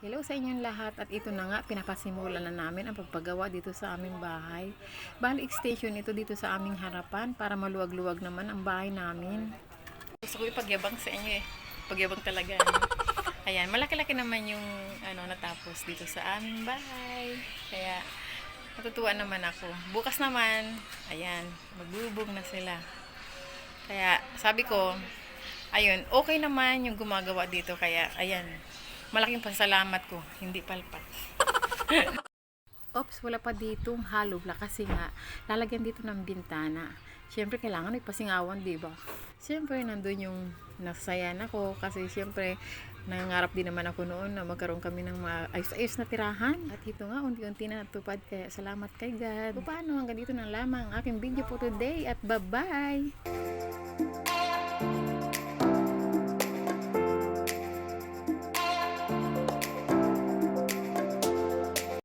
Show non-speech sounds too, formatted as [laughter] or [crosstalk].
Hello sa inyong lahat at ito na nga pinapasimulan na namin ang pagpagawa dito sa aming bahay. Bali extension ito dito sa aming harapan para maluwag-luwag naman ang bahay namin. Gusto ko ipagyabang sa inyo eh. Pagyabang talaga. ano. Ayan, malaki-laki naman yung ano natapos dito sa aming bahay. Kaya natutuwa naman ako. Bukas naman, ayan, magbubog na sila. Kaya sabi ko, ayun, okay naman yung gumagawa dito. Kaya ayan, malaking pasalamat ko, hindi palpat. [laughs] Ops, wala pa ditong hollow block kasi nga lalagyan dito ng bintana. Siyempre, kailangan may pasingawan, di ba? Siyempre, nandun yung nasayan ako kasi siyempre, nangangarap din naman ako noon na magkaroon kami ng mga ayos-ayos na tirahan. At ito nga, unti-unti na natupad. Kaya salamat kay God. So, paano hanggang dito na lamang ang aking video po today at bye-bye!